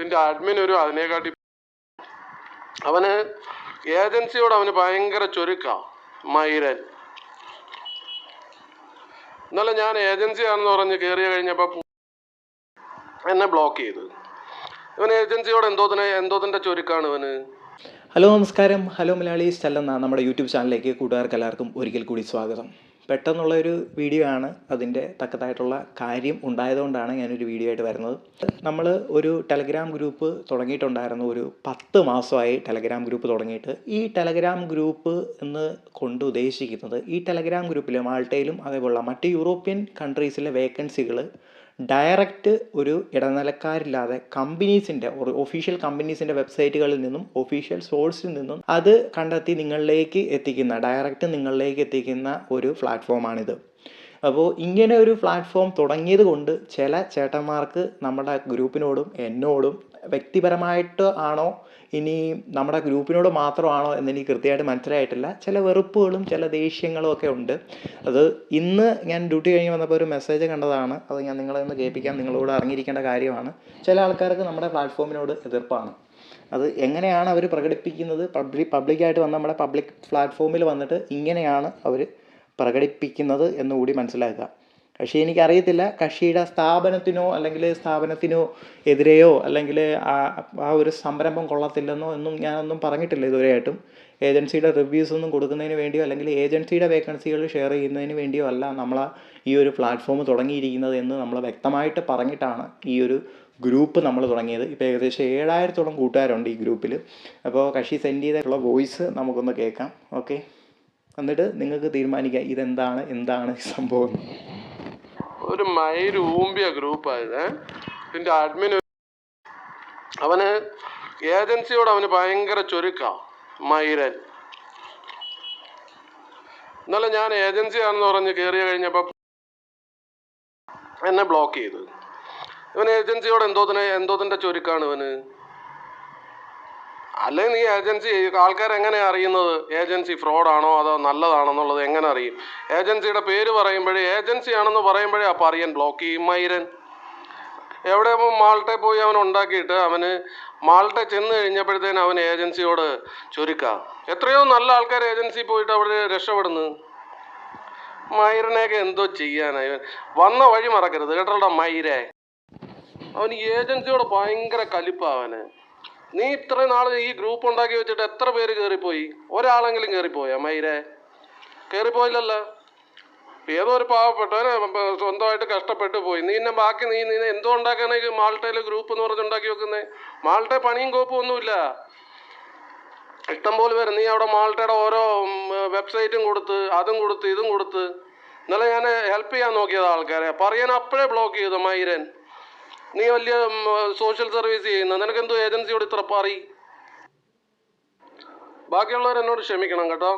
ഇതിന്റെ അഡ്മിൻ ഒരു അതിനെക്കാട്ടി അവന് ഏജൻസിയോട് അവന് ഭയങ്കര ചുരുക്കാ മൈരൻ. ഇന്നലെ ഞാൻ ഏജൻസിയാണെന്ന് പറഞ്ഞ് കയറി കഴിഞ്ഞപ്പോൾ എന്നെ ബ്ലോക്ക് ചെയ്തു. ഇവൻ ഏജൻസിയോട് എന്തോതിനെ എന്തോതിന്റെ ചുരുക്കാണ് ഇവന്. ഹലോ നമസ്കാരം. ഹലോ മലയാളീസ് എന്ന നമ്മുടെ യൂട്യൂബ് ചാനലിലേക്ക് കൂട്ടുകാർക്ക് എല്ലാവർക്കും ഒരിക്കൽ കൂടി സ്വാഗതം. പെട്ടെന്നുള്ള ഒരു വീഡിയോ ആണ് അതിന്റെ തക്കതായിട്ടുള്ള കാര്യം ഉണ്ടായതുകൊണ്ടാണ് ഞാനൊരു വീഡിയോ ആയിട്ട് വരുന്നത്. നമ്മൾ ഒരു ടെലഗ്രാം ഗ്രൂപ്പ് തുടങ്ങിയിട്ടുണ്ടായിരുന്നു. ഒരു പത്ത് മാസമായി ടെലഗ്രാം ഗ്രൂപ്പ് തുടങ്ങിയിട്ട്. ഈ ടെലഗ്രാം ഗ്രൂപ്പ് എന്ന് കൊണ്ട് ഉദ്ദേശിക്കുന്നത് ഈ ടെലഗ്രാം ഗ്രൂപ്പിൽ മാൾട്ടയിലും അതേപോലുള്ള മറ്റ് യൂറോപ്യൻ കൺട്രീസിലെ വേക്കൻസികൾ ഡയറക്റ്റ് ഒരു ഇടനിലക്കാരില്ലാതെ കമ്പനീസിന്റെ ഒഫീഷ്യൽ കമ്പനീസിന്റെ വെബ്സൈറ്റുകളിൽ നിന്നും ഒഫീഷ്യൽ സോഴ്സിൽ നിന്നും അത് കണ്ടെത്തി നിങ്ങളിലേക്ക് എത്തിക്കുന്ന ഡയറക്റ്റ് നിങ്ങളിലേക്ക് എത്തിക്കുന്ന ഒരു പ്ലാറ്റ്ഫോമാണിത്. അപ്പോൾ ഇങ്ങനെ ഒരു പ്ലാറ്റ്ഫോം തുടങ്ങിയത് കൊണ്ട് ചില ചേട്ടന്മാർക്ക് നമ്മുടെ ഗ്രൂപ്പിനോടും എന്നോടും വ്യക്തിപരമായിട്ട് ആണോ? ഇനി നമ്മുടെ ഗ്രൂപ്പിനോട് മാത്രമാണോ എന്നെനിക്ക് കൃത്യമായിട്ട് മനസ്സിലായിട്ടില്ല. ചില വെറുപ്പുകളും ചില ദേഷ്യങ്ങളും ഒക്കെ ഉണ്ട്. അത് ഇന്ന് ഞാൻ ഡ്യൂട്ടി കഴിഞ്ഞ് വന്നപ്പോൾ ഒരു മെസ്സേജ് കണ്ടതാണ്. അത് ഞാൻ നിങ്ങളെ ഒന്ന് കേൾപ്പിക്കാൻ നിങ്ങളോട് അറിഞ്ഞിരിക്കേണ്ട കാര്യമാണ്. ചില ആൾക്കാർക്ക് നമ്മുടെ പ്ലാറ്റ്ഫോമിനോട് എതിർപ്പാണ്. അത് എങ്ങനെയാണ് അവർ പ്രകടിപ്പിക്കുന്നത്? പബ്ലിക് പബ്ലിക്കായിട്ട് വന്ന നമ്മുടെ പബ്ലിക് പ്ലാറ്റ്ഫോമിൽ വന്നിട്ട് ഇങ്ങനെയാണ് അവർ പ്രകടിപ്പിക്കുന്നത് എന്നുകൂടി മനസ്സിലാക്കുക. കക്ഷി എനിക്കറിയത്തില്ല കക്ഷിയുടെ സ്ഥാപനത്തിനോ അല്ലെങ്കിൽ സ്ഥാപനത്തിനോ എതിരെയോ അല്ലെങ്കിൽ ആ ഒരു സംരംഭം കൊള്ളത്തില്ലെന്നോ ഒന്നും ഞാനൊന്നും പറഞ്ഞിട്ടില്ല ഇതുവരെയായിട്ടും. ഏജൻസിയുടെ റിവ്യൂസ് ഒന്നും കൊടുക്കുന്നതിന് വേണ്ടിയോ അല്ലെങ്കിൽ ഏജൻസിയുടെ വേക്കൻസികൾ ഷെയർ ചെയ്യുന്നതിന് വേണ്ടിയോ അല്ല നമ്മൾ ഈ ഒരു പ്ലാറ്റ്ഫോം തുടങ്ങിയിരിക്കുന്നത് എന്ന് നമ്മൾ വ്യക്തമായിട്ട് പറഞ്ഞിട്ടാണ് ഈ ഒരു ഗ്രൂപ്പ് നമ്മൾ തുടങ്ങിയത്. ഇപ്പോൾ ഏകദേശം ഏഴായിരത്തോളം കൂട്ടുകാരുണ്ട് ഈ ഗ്രൂപ്പിൽ അപ്പോൾ കക്ഷി സെൻഡ് ചെയ്തിട്ടുള്ള വോയിസ് നമുക്കൊന്ന് കേൾക്കാം. ഓക്കെ. എന്നിട്ട് നിങ്ങൾക്ക് തീരുമാനിക്കാം ഇതെന്താണ് എന്താണ് സംഭവം. ഒരു മയിര് ഊമ്പിയ ഗ്രൂപ്പായത് ഇതിന്റെ അഡ്മിൻ അവന് ഏജൻസിയോട് അവന് ഭയങ്കര ചുരുക്കാ മൈരൻ. ഇന്നലെ ഞാൻ ഏജൻസിയാണെന്ന് പറഞ്ഞ് കയറി കഴിഞ്ഞപ്പോൾ എന്നെ ബ്ലോക്ക് ചെയ്തു. ഇവൻ ഏജൻസിയോട് എന്തോതിനെ എന്തോതിന്റെ ചുരുക്കാണ് ഇവന്? അല്ലെങ്കിൽ ഈ ഏജൻസി ആൾക്കാർ എങ്ങനെയാണ് അറിയുന്നത്? ഏജൻസി ഫ്രോഡാണോ അതോ നല്ലതാണോ എന്നുള്ളത് എങ്ങനെ അറിയും? ഏജൻസിയുടെ പേര് പറയുമ്പോഴേ ഏജൻസി ആണെന്ന് പറയുമ്പോഴേ അപ്പം അറിയാൻ ബ്ലോക്ക് ചെയ്യും മൈരൻ. എവിടെ മാൾട്ടെ പോയി അവൻ ഉണ്ടാക്കിയിട്ട് അവന് മാൾട്ടെ ചെന്ന് കഴിഞ്ഞപ്പോഴത്തേന് അവൻ ഏജൻസിയോട് ചുരുക്കാം. എത്രയോ നല്ല ആൾക്കാർ ഏജൻസി പോയിട്ട് അവിടെ രക്ഷപ്പെടുന്നു. മൈരനെയൊക്കെ എന്തോ ചെയ്യാനായി വന്ന വഴി മറക്കരുത് കേട്ടോടാ മൈരെ. അവന് ഏജൻസിയോട് ഭയങ്കര കലിപ്പാ അവന്. നീ ഇത്ര നാൾ ഈ ഗ്രൂപ്പ് ഉണ്ടാക്കി വെച്ചിട്ട് എത്ര പേര് കയറിപ്പോയി ഒരാളെങ്കിലും കയറിപ്പോയാ മൈരെ? കയറിപ്പോയില്ലല്ലോ ഏതോ ഒരു പാവപ്പെട്ടവന് സ്വന്തമായിട്ട് കഷ്ടപ്പെട്ടു പോയി. നീ എന്നെ ബാക്കി നീ നീ എന്തോ ഉണ്ടാക്കാനായി മാൾട്ടയിൽ ഗ്രൂപ്പ് എന്ന് പറഞ്ഞ് ഉണ്ടാക്കി വെക്കുന്നേ? മാൾട്ട പണിയും കോപ്പും ഒന്നുമില്ല. ഇഷ്ടംപോലെ വരും നീ അവിടെ മാൾട്ടയുടെ ഓരോ വെബ്സൈറ്റും കൊടുത്ത് അതും കൊടുത്ത് ഇതും കൊടുത്ത്. ഇന്നലെ ഞാൻ ഹെൽപ്പ് ചെയ്യാൻ നോക്കിയത് ആൾക്കാരെ. പറയാൻ അപ്പോഴേ ബ്ലോക്ക് ചെയ്തു മൈരൻ. നീ വലിയ സോഷ്യൽ സർവീസ് ചെയ്യുന്ന? നിനക്ക് എന്തോ ഏജൻസിയോട് ഇത്ര പറ? ബാക്കിയുള്ളവർ എന്നോട് ക്ഷമിക്കണം കേട്ടോ.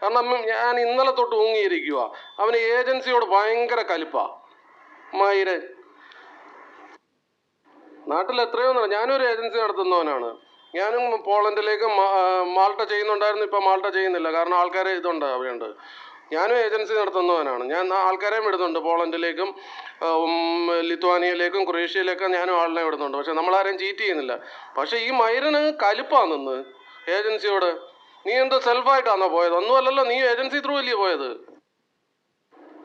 കാരണം ഞാൻ ഇന്നലെ തൊട്ട് ഊങ്ങിയിരിക്കുക അവന് ഏജൻസിയോട് ഭയങ്കര കലിപ്പാ. മൈരൻ നാട്ടിൽ എത്രയോ ഞാനൊരു ഏജൻസി നടത്തുന്നവനാണ്. ഞാനും പോളണ്ടിലേക്ക് മാൾട്ട ചെയ്യുന്നുണ്ടായിരുന്നു. ഇപ്പം മാൾട്ട ചെയ്യുന്നില്ല. കാരണം ആൾക്കാരെ ഇതുണ്ട് അവിടെയുണ്ട്. ഞാനും ഏജൻസി നടത്തുന്നവനാണ്. ഞാൻ ആൾക്കാരെയും വിടുന്നുണ്ട്. പോളണ്ടിലേക്കും ലിത്വാനിയയിലേക്കും ക്രൊയേഷ്യയിലേക്കും ഞാനും ആളിനെ വിടുന്നുണ്ട്. പക്ഷെ നമ്മളാരെയും ചീറ്റ് ചെയ്യുന്നില്ല. പക്ഷെ ഈ മൈരന് കലിപ്പാണ് നിന്ന് ഏജൻസിയോട്. നീ എന്താ സെൽഫായിട്ടാണോ പോയത്? ഒന്നുമല്ലല്ലോ നീ ഏജൻസി ത്രൂ അല്ലേ പോയത്?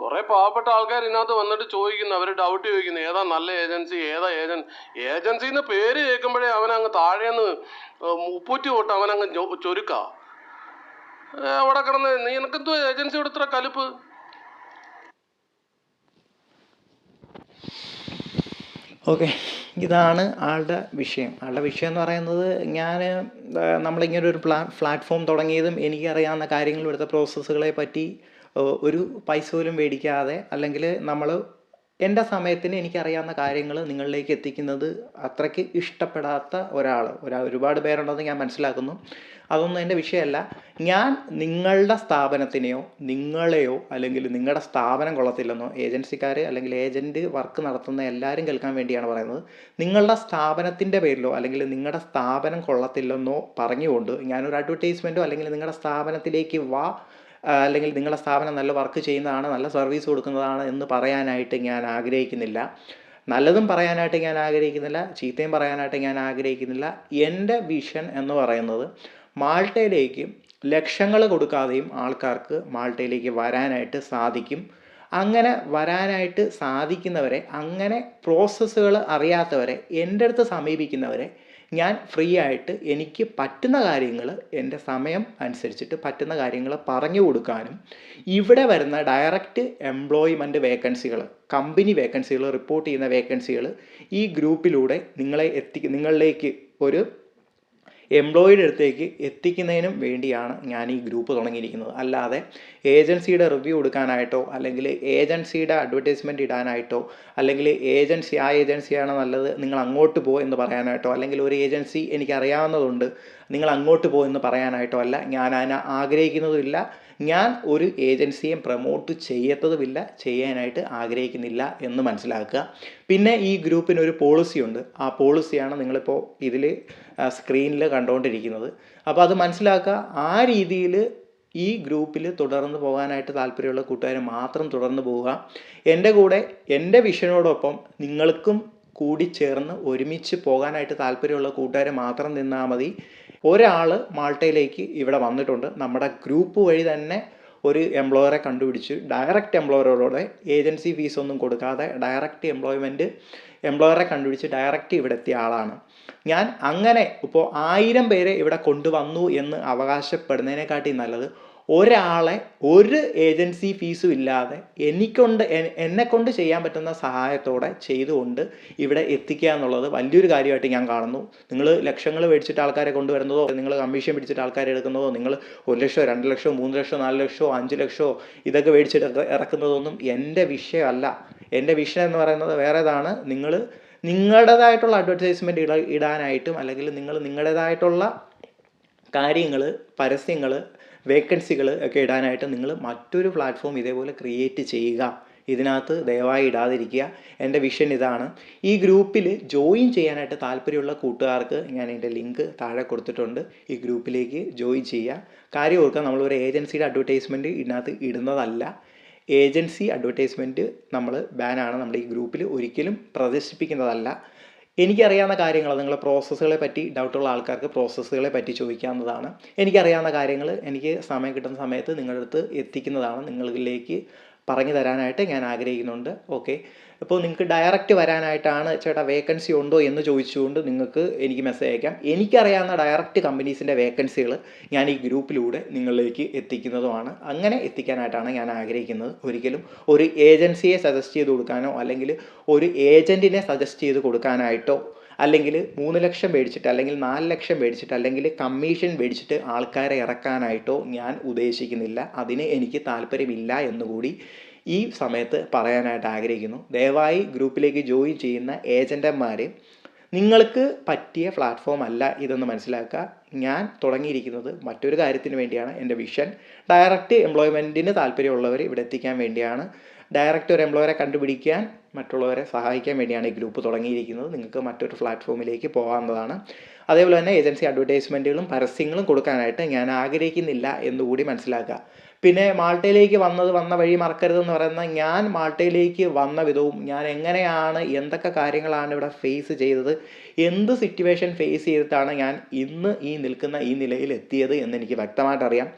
കുറെ പാവപ്പെട്ട ആൾക്കാർ ഇതിനകത്ത് വന്നിട്ട് ചോദിക്കുന്നു. അവർ ഡൗട്ട് ചോദിക്കുന്നു. ഏതാ നല്ല ഏജൻസി? ഏതാ ഏജൻ? ഏജൻസിന്ന് പേര് കേൾക്കുമ്പോഴേ അവനങ്ങ് താഴേന്ന് ഉപ്പൂറ്റി തൊട്ട് അവനങ്ങ് ചൊരുക്കാ. അവിടെ കിടന്ന് നീ നിനക്കെന്തോ ഏജൻസിയോട് ഇത്ര കലിപ്പ്? ഓക്കെ ഇതാണ് ആളുടെ വിഷയം. ആളുടെ വിഷയം എന്ന് പറയുന്നത് ഞാൻ നമ്മളിങ്ങനെ ഒരു പ്ലാ പ്ലാറ്റ്ഫോം തുടങ്ങിയതും എനിക്കറിയാവുന്ന കാര്യങ്ങൾ ഇവിടുത്തെ പ്രോസസ്സുകളെ പറ്റി ഒരു പൈസ പോലും മേടിക്കാതെ അല്ലെങ്കിൽ നമ്മൾ എന്റെ സമയത്തിന് എനിക്കറിയാവുന്ന കാര്യങ്ങൾ നിങ്ങളിലേക്ക് എത്തിക്കുന്നത് അത്രയ്ക്ക് ഇഷ്ടപ്പെടാത്ത ഒരാൾ ഒരാ ഒരുപാട് പേരുണ്ടെന്ന് ഞാൻ മനസ്സിലാക്കുന്നു. അതൊന്നും എന്റെ വിഷയമല്ല. ഞാൻ നിങ്ങളുടെ സ്ഥാപനത്തിനെയോ നിങ്ങളെയോ അല്ലെങ്കിൽ നിങ്ങളുടെ സ്ഥാപനം കൊള്ളത്തില്ലെന്നോ ഏജൻസിക്കാർ അല്ലെങ്കിൽ ഏജന്റ് വർക്ക് നടത്തുന്ന എല്ലാവരും കേൾക്കാൻ വേണ്ടിയാണ് പറയുന്നത്. നിങ്ങളുടെ സ്ഥാപനത്തിന്റെ പേരിലോ അല്ലെങ്കിൽ നിങ്ങളുടെ സ്ഥാപനം കൊള്ളത്തില്ലെന്നോ പറഞ്ഞുകൊണ്ട് ഞാനൊരു അഡ്വർടൈസ്മെന്റോ അല്ലെങ്കിൽ നിങ്ങളുടെ സ്ഥാപനത്തിലേക്ക് വാ അല്ലെങ്കിൽ നിങ്ങളുടെ സ്ഥാപനം നല്ല വർക്ക് ചെയ്യുന്നതാണ് നല്ല സർവീസ് കൊടുക്കുന്നതാണ് എന്ന് പറയാനായിട്ട് ഞാൻ ആഗ്രഹിക്കുന്നില്ല. നല്ലതും പറയാനായിട്ട് ഞാൻ ആഗ്രഹിക്കുന്നില്ല ചീത്തയും പറയാനായിട്ട് ഞാൻ ആഗ്രഹിക്കുന്നില്ല. എന്റെ വിഷൻ എന്ന് പറയുന്നത് മാൾട്ടയിലേക്ക് ലക്ഷങ്ങൾ കൊടുക്കാതെയും ആൾക്കാർക്ക് മാൾട്ടയിലേക്ക് വരാനായിട്ട് സാധിക്കും. അങ്ങനെ വരാനായിട്ട് സാധിക്കുന്നവരെ അങ്ങനെ പ്രോസസ്സുകൾ അറിയാത്തവരെ എന്റെ അടുത്ത് സമീപിക്കുന്നവരെ ഞാൻ ഫ്രീ ആയിട്ട് എനിക്ക് പറ്റുന്ന കാര്യങ്ങൾ എന്റെ സമയം അനുസരിച്ചിട്ട് പറ്റുന്ന കാര്യങ്ങൾ പറഞ്ഞു കൊടുക്കാനും ഇവിടെ വരുന്ന ഡയറക്റ്റ് എംപ്ലോയ്മെന്റ് വേക്കൻസികൾ കമ്പനി വേക്കൻസികൾ റിപ്പോർട്ട് ചെയ്യുന്ന വേക്കൻസികൾ ഈ ഗ്രൂപ്പിലൂടെ നിങ്ങളെ എത്തി നിങ്ങളിലേക്ക് ഒരു എംപ്ലോയിയുടെ അടുത്തേക്ക് എത്തിക്കുന്നതിനും വേണ്ടിയാണ് ഞാൻ ഈ ഗ്രൂപ്പ് തുടങ്ങിയിരിക്കുന്നത്. അല്ലാതെ ഏജൻസിയുടെ റിവ്യൂ കൊടുക്കാനായിട്ടോ അല്ലെങ്കിൽ ഏജൻസിയുടെ അഡ്വർടൈസ്മെന്റ് ഇടാനായിട്ടോ അല്ലെങ്കിൽ ഏജൻസി ആ ഏജൻസിയാണ് നല്ലത് നിങ്ങൾ അങ്ങോട്ട് പോ എന്ന് പറയാനായിട്ടോ അല്ലെങ്കിൽ ഒരു ഏജൻസി എനിക്ക് അറിയാവുന്നതുണ്ട് നിങ്ങൾ അങ്ങോട്ട് പോ എന്ന് പറയാനായിട്ടോ അല്ല ഞാൻ അതിനെ ആഗ്രഹിക്കുന്നതുമില്ല ഞാൻ ഒരു ഏജൻസിയെ പ്രമോട്ട് ചെയ്യത്തതുമില്ല ചെയ്യാനായിട്ട് ആഗ്രഹിക്കുന്നില്ല എന്ന് മനസ്സിലാക്കുക. പിന്നെ ഈ ഗ്രൂപ്പിന് ഒരു പോളിസി ഉണ്ട്. ആ പോളിസിയാണ് നിങ്ങളിപ്പോൾ ഇതിൽ സ്ക്രീനിൽ കണ്ടുകൊണ്ടിരിക്കുന്നത് അപ്പോൾ അത് മനസ്സിലാക്കുക ആ രീതിയിൽ ഈ ഗ്രൂപ്പിൽ തുടർന്ന് പോകാനായിട്ട് താല്പര്യമുള്ള കൂട്ടുകാർ മാത്രം തുടർന്ന് പോവുക. എന്റെ കൂടെ എന്റെ വിഷനോടൊപ്പം നിങ്ങൾക്കും കൂടി ചേർന്ന് ഒരുമിച്ച് പോകാനായിട്ട് താല്പര്യമുള്ള കൂട്ടുകാർ മാത്രം നിന്നാൽ മതി. ഒരാൾ മാൾട്ടയിലേക്ക് ഇവിടെ വന്നിട്ടുണ്ട്. നമ്മുടെ ഗ്രൂപ്പ് വഴി തന്നെ ഒരു എംപ്ലോയറെ കണ്ടുപിടിച്ച് ഡയറക്റ്റ് എംപ്ലോയറോടെ ഏജൻസി ഫീസ് ഒന്നും കൊടുക്കാതെ ഡയറക്റ്റ് എംപ്ലോയ്മെന്റ് എംപ്ലോയറെ കണ്ടുപിടിച്ച് ഡയറക്റ്റ് ഇവിടെ എത്തിയ ആളാണ്. ഞാൻ അങ്ങനെ ഇപ്പോൾ ആയിരം പേരെ ഇവിടെ കൊണ്ടുവന്നു എന്ന് അവകാശപ്പെടുന്നതിനെക്കാട്ടി നല്ലത് ഒരാളെ ഒരു ഏജൻസി ഫീസും ഇല്ലാതെ എനിക്കൊണ്ട് എന്നെ കൊണ്ട് ചെയ്യാൻ പറ്റുന്ന സഹായത്തോടെ ചെയ്തുകൊണ്ട് ഇവിടെ എത്തിക്കുക എന്നുള്ളത് വലിയൊരു കാര്യമായിട്ട് ഞാൻ കാണുന്നു. നിങ്ങൾ ലക്ഷങ്ങൾ മേടിച്ചിട്ട് ആൾക്കാരെ കൊണ്ടുവരുന്നതോ നിങ്ങൾ കമ്മീഷൻ പിടിച്ചിട്ട് ആൾക്കാരെ എടുക്കുന്നതോ നിങ്ങൾ ഒരു ലക്ഷമോ രണ്ട് ലക്ഷമോ മൂന്ന് ലക്ഷമോ നാല് ലക്ഷമോ അഞ്ച് ലക്ഷമോ ഇതൊക്കെ മേടിച്ചിട്ട് ഇറ- ഇറക്കുന്നതൊന്നും എന്റെ വിഷയമല്ല. എന്റെ വിഷയം എന്ന് പറയുന്നത് വേറേതാണ് നിങ്ങൾ നിങ്ങളുടേതായിട്ടുള്ള അഡ്വർടൈസ്മെന്റ് ഇട ഇടാനായിട്ടും അല്ലെങ്കിൽ നിങ്ങൾ നിങ്ങളുടേതായിട്ടുള്ള കാര്യങ്ങൾ പരസ്യങ്ങൾ വേക്കൻസികൾ ഒക്കെ ഇടാനായിട്ട് നിങ്ങൾ മറ്റൊരു പ്ലാറ്റ്ഫോം ഇതേപോലെ ക്രിയേറ്റ് ചെയ്യുക. ഇതിനകത്ത് ദയവായി ഇടാതിരിക്കുക. എന്റെ വിഷൻ ഇതാണ്. ഈ ഗ്രൂപ്പിൽ ജോയിൻ ചെയ്യാനായിട്ട് താല്പര്യമുള്ള കൂട്ടുകാർക്ക് ഞാൻ എന്റെ ലിങ്ക് താഴെ കൊടുത്തിട്ടുണ്ട്. ഈ ഗ്രൂപ്പിലേക്ക് ജോയിൻ ചെയ്യുക. കാര്യം ഓർക്കുക നമ്മളൊരു ഏജൻസിയുടെ അഡ്വർടൈസ്മെന്റ് ഇതിനകത്ത് ഇടുന്നതല്ല. ഏജൻസി അഡ്വർടൈസ്മെന്റ് നമ്മൾ ബാനാണ് നമ്മുടെ ഈ ഗ്രൂപ്പിൽ ഒരിക്കലും പ്രദർശിപ്പിക്കുന്നതല്ല. എനിക്കറിയാവുന്ന കാര്യങ്ങൾ നിങ്ങളെ പ്രോസസ്സുകളെ പറ്റി ഡൗട്ടുള്ള ആൾക്കാർക്ക് പ്രോസസ്സുകളെ പറ്റി ചോദിക്കാവുന്നതാണ്. എനിക്കറിയാവുന്ന കാര്യങ്ങൾ എനിക്ക് സമയം കിട്ടുന്ന സമയത്ത് നിങ്ങളുടെ അടുത്ത് എത്തിക്കുന്നതാണ് നിങ്ങളിലേക്ക് പറഞ്ഞു തരാനായിട്ട് ഞാൻ ആഗ്രഹിക്കുന്നുണ്ട്. ഓക്കെ ഇപ്പോൾ നിങ്ങൾക്ക് ഡയറക്റ്റ് വരാനായിട്ടാണ് ചേട്ടാ വേക്കൻസി ഉണ്ടോ എന്ന് ചോദിച്ചുകൊണ്ട് നിങ്ങൾക്ക് എനിക്ക് മെസ്സേജ് അയക്കാം. എനിക്കറിയാവുന്ന ഡയറക്റ്റ് കമ്പനീസിന്റെ വേക്കൻസികൾ ഞാൻ ഈ ഗ്രൂപ്പിലൂടെ നിങ്ങളിലേക്ക് എത്തിക്കുന്നതുമാണ്. അങ്ങനെ എത്തിക്കാനായിട്ടാണ് ഞാൻ ആഗ്രഹിക്കുന്നത്. ഒരിക്കലും ഒരു ഏജൻസിയെ സജസ്റ്റ് ചെയ്ത് കൊടുക്കാനോ അല്ലെങ്കിൽ ഒരു ഏജന്റിനെ സജസ്റ്റ് ചെയ്ത് കൊടുക്കാനായിട്ടോ അല്ലെങ്കിൽ മൂന്ന് ലക്ഷം മേടിച്ചിട്ട് അല്ലെങ്കിൽ നാല് ലക്ഷം മേടിച്ചിട്ട് അല്ലെങ്കിൽ കമ്മീഷൻ മേടിച്ചിട്ട് ആൾക്കാരെ ഇറക്കാനായിട്ടോ ഞാൻ ഉദ്ദേശിക്കുന്നില്ല. അതിന് എനിക്ക് താല്പര്യമില്ല എന്നുകൂടി ഈ സമയത്ത് പറയാനായിട്ട് ആഗ്രഹിക്കുന്നു. ദയവായി ഗ്രൂപ്പിലേക്ക് ജോയിൻ ചെയ്യുന്ന ഏജന്റന്മാർ നിങ്ങൾക്ക് പറ്റിയ പ്ലാറ്റ്ഫോം അല്ല ഇതെന്ന് മനസ്സിലാക്കുക. ഞാൻ തുടങ്ങിയിരിക്കുന്നത് മറ്റൊരു കാര്യത്തിന് വേണ്ടിയാണ്. എന്റെ വിഷൻ ഡയറക്റ്റ് എംപ്ലോയ്മെന്റിന് താല്പര്യമുള്ളവർ ഇവിടെ എത്തിക്കാൻ വേണ്ടിയാണ്. ഡയറക്റ്റ് ഒരു എംപ്ലോയറെ കണ്ടുപിടിക്കാൻ മറ്റുള്ളവരെ സഹായിക്കാൻ വേണ്ടിയാണ് ഈ ഗ്രൂപ്പ് തുടങ്ങിയിരിക്കുന്നത്. നിങ്ങൾക്ക് മറ്റൊരു പ്ലാറ്റ്ഫോമിലേക്ക് പോകാവുന്നതാണ്. അതേപോലെ തന്നെ ഏജൻസി അഡ്വർടൈസ്മെന്റുകളും പരസ്യങ്ങളും കൊടുക്കാനായിട്ട് ഞാൻ ആഗ്രഹിക്കുന്നില്ല എന്നുകൂടി മനസ്സിലാക്കുക. പിന്നെ മാൾട്ടയിലേക്ക് വന്നത് വന്ന വഴി മറക്കരുതെന്ന് പറയുന്ന ഞാൻ മാൾട്ടയിലേക്ക് വന്ന വിധവും ഞാൻ എങ്ങനെയാണ് എന്തൊക്കെ കാര്യങ്ങളാണ് ഇവിടെ ഫേസ് ചെയ്തത് എന്ത് സിറ്റുവേഷൻ ഫേസ് ചെയ്തിട്ടാണ് ഞാൻ ഇന്ന് ഈ നിൽക്കുന്ന ഈ നിലയിൽ എത്തിയത് എന്ന് എനിക്ക് വ്യക്തമായിട്ട് അറിയാം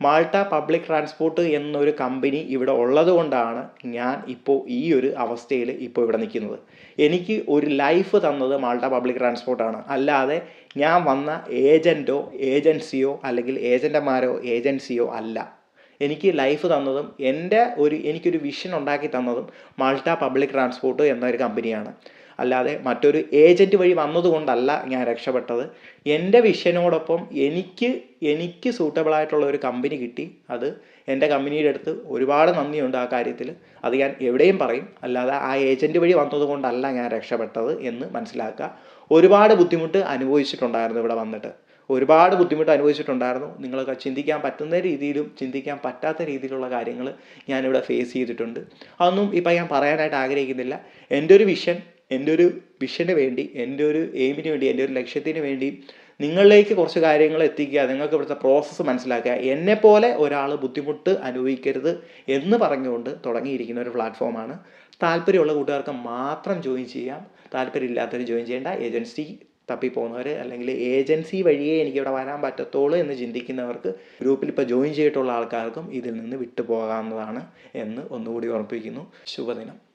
മാൾട്ട പബ്ലിക് ട്രാൻസ്പോർട്ട് എന്നൊരു കമ്പനി ഇവിടെ ഉള്ളതുകൊണ്ടാണ് ഞാൻ ഇപ്പോൾ ഈ ഒരു അവസ്ഥയിൽ ഇപ്പോൾ ഇവിടെ നിൽക്കുന്നത്. എനിക്ക് ഒരു ലൈഫ് തന്നത് മാൾട്ട പബ്ലിക് ട്രാൻസ്പോർട്ടാണ്. അല്ലാതെ ഞാൻ വന്ന ഏജന്റോ ഏജൻസിയോ അല്ലെങ്കിൽ ഏജന്റന്മാരോ ഏജൻസിയോ അല്ല. എനിക്ക് ലൈഫ് തന്നതും എന്റെ ഒരു എനിക്കൊരു വിഷൻ ഉണ്ടാക്കി തന്നതും മാൾട്ട പബ്ലിക് ട്രാൻസ്പോർട്ട് എന്നൊരു കമ്പനിയാണ്. അല്ലാതെ മറ്റൊരു ഏജന്റ് വഴി വന്നതുകൊണ്ടല്ല ഞാൻ രക്ഷപ്പെട്ടത്. എന്റെ വിഷനോടൊപ്പം എനിക്ക് എനിക്ക് സൂട്ടബിൾ ആയിട്ടുള്ള ഒരു കമ്പനി കിട്ടി. അത് എന്റെ കമ്പനിയുടെ അടുത്ത് ഒരുപാട് നന്ദിയുണ്ട് ആ കാര്യത്തിൽ. അത് ഞാൻ എവിടെയും പറയും. അല്ലാതെ ആ ഏജന്റ് വഴി വന്നതുകൊണ്ടല്ല ഞാൻ രക്ഷപ്പെട്ടത് എന്ന് മനസ്സിലാക്കുക. ഒരുപാട് ബുദ്ധിമുട്ട് അനുഭവിച്ചിട്ടുണ്ടായിരുന്നു ഇവിടെ വന്നിട്ട്. ഒരുപാട് ബുദ്ധിമുട്ട് അനുഭവിച്ചിട്ടുണ്ടായിരുന്നു. നിങ്ങൾക്ക് ചിന്തിക്കാൻ പറ്റുന്ന രീതിയിലും ചിന്തിക്കാൻ പറ്റാത്ത രീതിയിലുള്ള കാര്യങ്ങൾ ഞാനിവിടെ ഫേസ് ചെയ്തിട്ടുണ്ട്. അതൊന്നും ഇപ്പം ഞാൻ പറയാനായിട്ട് ആഗ്രഹിക്കുന്നില്ല. എന്റെ ഒരു വിഷൻ എന്റെ ഒരു വിഷന് വേണ്ടി എന്റെ ഒരു എയിമിന് വേണ്ടി എന്റെ ഒരു ലക്ഷ്യത്തിന് വേണ്ടി നിങ്ങളിലേക്ക് കുറച്ച് കാര്യങ്ങൾ എത്തിക്കുക നിങ്ങൾക്ക് ഇവിടുത്തെ പ്രോസസ്സ് മനസ്സിലാക്കുക എന്നെപ്പോലെ ഒരാൾ ബുദ്ധിമുട്ട് അനുഭവിക്കരുത് എന്ന് പറഞ്ഞുകൊണ്ട് തുടങ്ങിയിരിക്കുന്ന ഒരു പ്ലാറ്റ്ഫോമാണ് താല്പര്യമുള്ള കൂട്ടുകാർക്ക് മാത്രം ജോയിൻ ചെയ്യാം. താല്പര്യമില്ലാത്തവർ ജോയിൻ ചെയ്യേണ്ട. ഏജൻസി തപ്പിപ്പോകുന്നവർ അല്ലെങ്കിൽ ഏജൻസി വഴിയേ എനിക്കിവിടെ വരാൻ പറ്റത്തുള്ളൂ എന്ന് ചിന്തിക്കുന്നവർക്ക് ഗ്രൂപ്പിൽ ഇപ്പോൾ ജോയിൻ ചെയ്തിട്ടുള്ള ആൾക്കാർക്കും ഇതിൽ നിന്ന് വിട്ടുപോകാവുന്നതാണ് എന്ന് ഒന്നുകൂടി ഓർമ്മിപ്പിക്കുന്നു ശുഭദിനം.